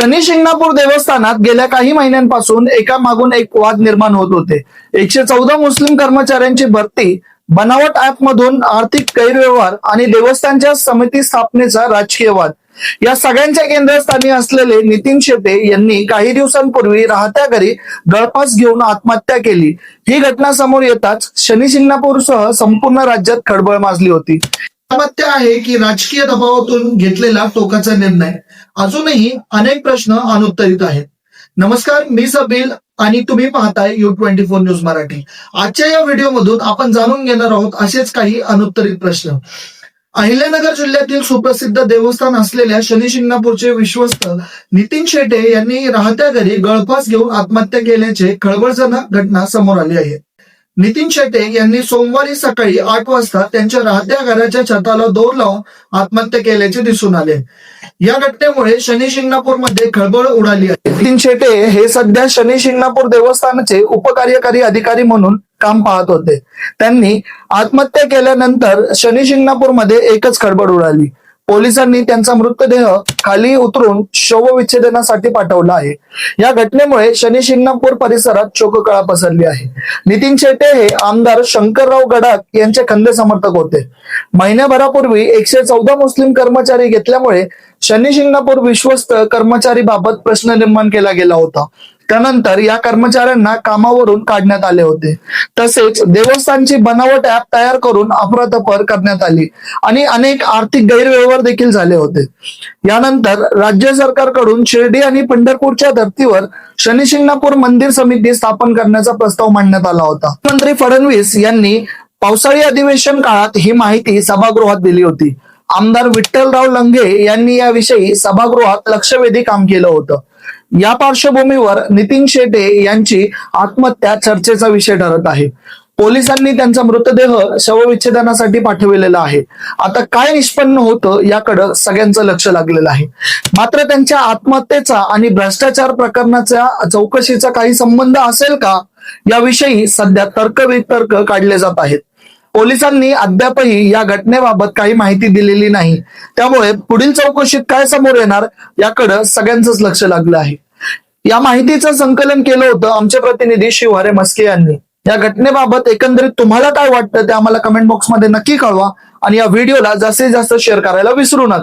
शनी शिंगणापूर देवस्थानात गेल्या काही महिन्यांपासून एका मागून एक वाद निर्माण होत होते. एकशे चौदा मुस्लिम कर्मचाऱ्यांची भरती बनावट ऍप मधून आर्थिक गैरव्यवहार आणि देवस्थानच्या समिती स्थापनेचा राजकीय वाद. या सगळ्यांच्या केंद्रस्थानी असलेले नितीन शेटे यांनी काही दिवसांपूर्वी राहत्या घरी गळपास घेऊन आत्महत्या केली. ही घटना समोर येताच शनी शिंगणापूरसह संपूर्ण राज्यात खळबळ माजली होती. सामर्थ्य आहे की राजकीय दबावातून घेतलेला टोकाचा निर्णय? अजूनही अनेक प्रश्न अनुत्तरित आहेत. नमस्कार मी सबील आणि तुम्ही पाहताय U twenty four news Marathi. आजच्या या व्हिडिओमधून आपण जाणून घेणार आहोत असेच काही अनुत्तरित प्रश्न. अहिल्यानगर जिल्ह्यातील सुप्रसिद्ध देवस्थान असलेल्या शनी शिंगणापूरचे विश्वस्त नितीन शेटे यांनी राहत्या घरी गळफास घेऊन आत्महत्या केल्याचे खळबळजनक घटना समोर आली आहे. नितीन शेटे यांनी सोमवारी सकाळी आठ वाजता त्यांच्या राहत्या घराच्या छताला दोर लावून आत्महत्या केल्याचे दिसून आले. या घटनेमुळे शनी शिंगणापूरमध्ये खळबळ उडाली आहे. नितीन शेटे हे सध्या शनी शिंगणापूर देवस्थानाचे उपकार्यकारी अधिकारी म्हणून काम पाहत होते. त्यांनी आत्महत्या केल्यानंतर शनी शिंगणापूरमध्ये एकच खळबळ उडाली. पोलिसांनी त्यांचा मृतदेह खाली उतरून शवविच्छेदनासाठी पाठवला आहे. या घटनेमुळे शनी शिंगणापूर परिसरात शोककळा पसरली आहे. नितीन शेटे हे आमदार शंकरराव गडाख यांचे खंदे समर्थक होते. महिन्याभरापूर्वी एकशे चौदा मुस्लिम कर्मचारी घेतल्यामुळे शनी शिंगणापूर विश्वस्त कर्मचारी बाबत प्रश्न निर्माण केला गेला होता. त्यानंतर या कर्मचाऱ्यांना कामावरून काढण्यात आले होते. तसेच देवस्थानची बनावट ऍप तयार करून अफरातफर करण्यात आली आणि अनेक आर्थिक गैरव्यवहार देखील झाले होते. यानंतर राज्य सरकारकडून शिर्डी आणि पंढरपूरच्या धर्तीवर शनिशिंगणापूर मंदिर समिती स्थापन करण्याचा प्रस्ताव मांडण्यात आला होता. मंत्री फडणवीस यांनी पावसाळी अधिवेशन काळात ही माहिती सभागृहात दिली होती. आमदार विठ्ठलराव लंगे यांनी याविषयी सभागृहात लक्षवेधी काम केलं होतं. या पार्श्वभूमीवर नितीन शेटे यांची आत्महत्या चर्चेचा विषय ठरत आहे. पोलिसांनी त्यांचा मृतदेह शवविच्छेदनासाठी पाठविलेला आहे. आता काय निष्पन्न होतं याकडं सगळ्यांचं लक्ष लागलेलं आहे. मात्र त्यांच्या आत्महत्येचा आणि भ्रष्टाचार प्रकरणाच्या चौकशीचा काही संबंध असेल का? याविषयी सध्या तर्कवितर्क काढले जात आहेत. पोलिसांनी अद्यापही या घटनेबाबत काही माहिती दिलेली नाही. त्यामुळे पुढील चौकशीत काय समोर येणार याकडं सगळ्यांचंच लक्ष लागलं आहे. या माहितीचं संकलन केलं होतं आमचे प्रतिनिधी शिवहरे मस्के यांनी. या घटनेबाबत एकंदरीत तुम्हाला काय वाटतं ते आम्हाला कमेंट बॉक्समध्ये नक्की कळवा आणि या व्हिडिओला जास्तीत जास्त शेअर करायला विसरू नका.